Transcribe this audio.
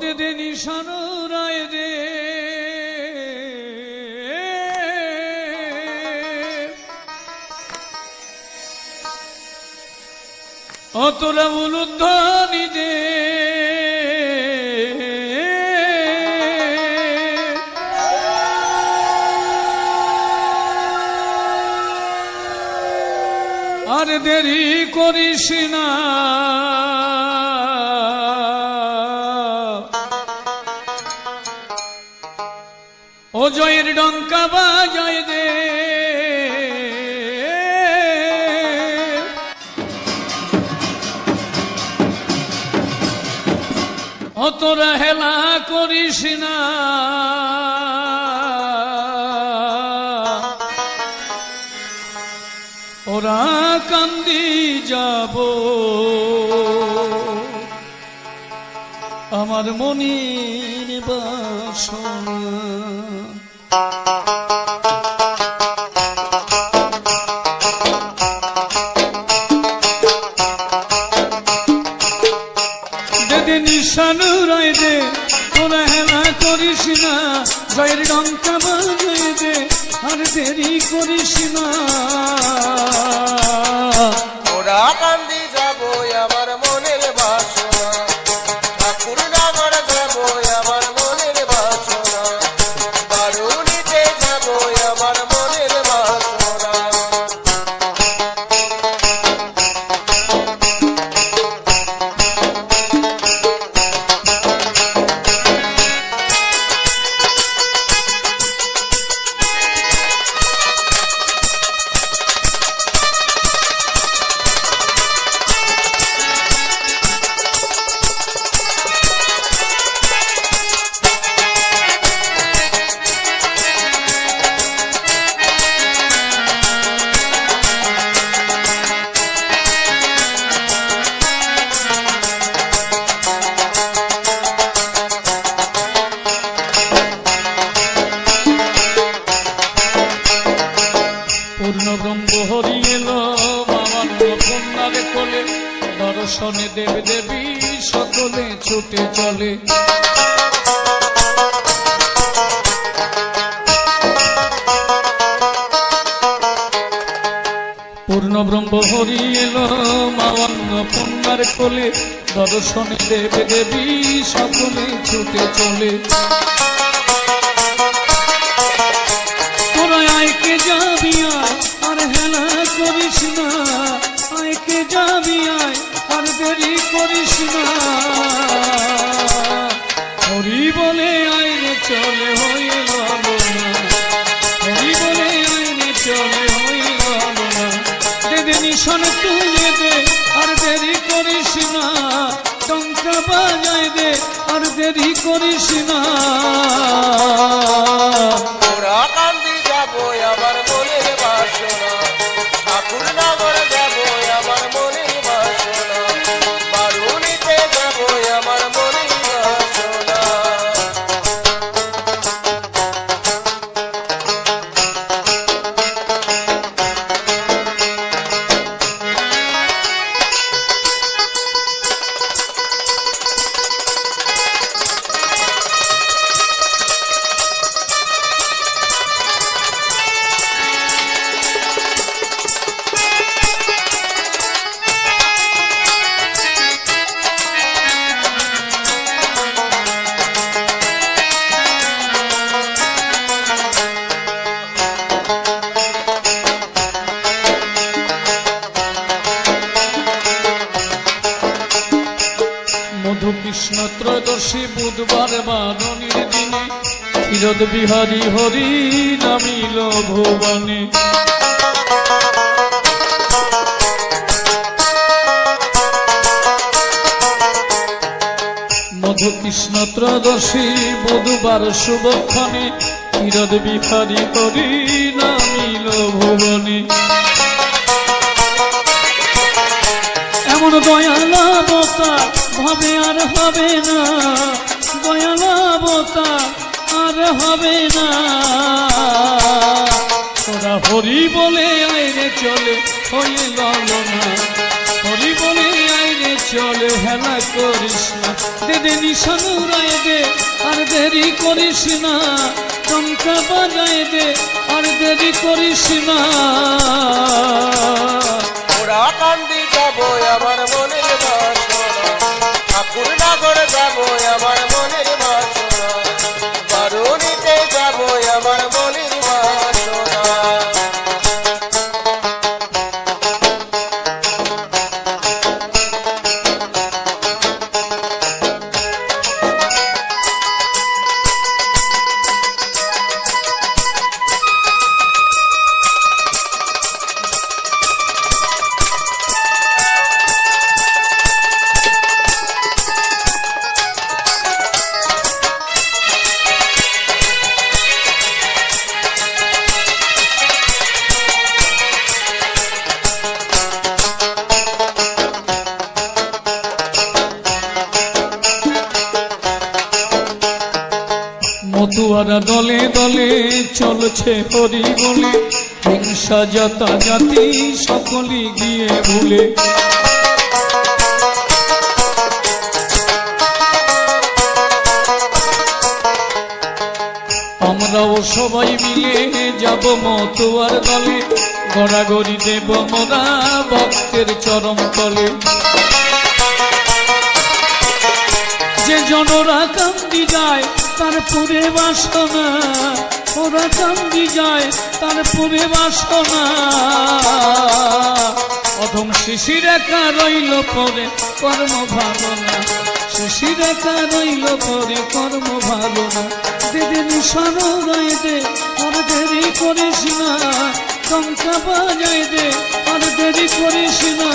দিদি নিশানু রায় রে অতরা উলুধ্বনি দে আর দেরি করিস না। ও জয়ের ডঙ্কা বাজায় দে। অতরা হেলা করিস না। ওরা কান্দি যাব। আমার মনের বাসনা। রায় দে তোরা হেলা করিস না জয়ের ডঙ্কা বাজায় দে আর দেরি করিস না। পূর্ণ ব্রহ্ম হরি এলো মামান্য কন্যারে কোলে। দর্শনে দেব দেবী, সকলে ছুটে চলে। পূর্ণ ব্রহ্ম হরি এলো মামান্য কন্যার কোলে। দর্শনে দেব দেবী, সকলে ছুটে চলে। দেরি করিস না। ওরা কান্দি যাব আবার বলে বাসনা ঠাকুর নগর ত্রয়োদশী বুধবার বারণীর দিনে। ক্ষীরদ বিহারী হরি নামিল ভুবনে মধু কৃষ্ণ ত্রয়োদশী বুধবার শুভক্ষণে ক্ষীরদ বিহারী হরি নামিল ভুবনে এমন দয়ালাবতা ভাবে আর হবে না। দয়ালাবতা আর হবে না। তোরা হরি বলে আইরে চলে গেল না। হরি বলে আইরে চলে, হেলা করিস না। দেদে নিশানুরায় দেরি করিস না। টঙ্কা বাজায় দে, আর দেরি করিস না। কান্দি যাব আমার মনের মতুয়ারা দলে দলে চলছে হরি বলে হিংসা যতা জাতি সকলে গিয়ে ভুলে। আমরাও সবাই মিলে যাব মতুয়ার দলে। গড়াগড়ি দেব মোরা ভক্তের চরম তলে। যে জনরা কান্দি যায়, তার পুরে বাসনা। ওরা কান্দি যায়, তার পুরে বাসনা। অধম শিশির একা রইল পরে কর্ম ভালো না শিশির একা রইল পরে কর্ম ভালো না নিশান রয়ে দে, আর দেরি করিস না। টঙ্কা বাজায় দে, আর দেরি করিস না।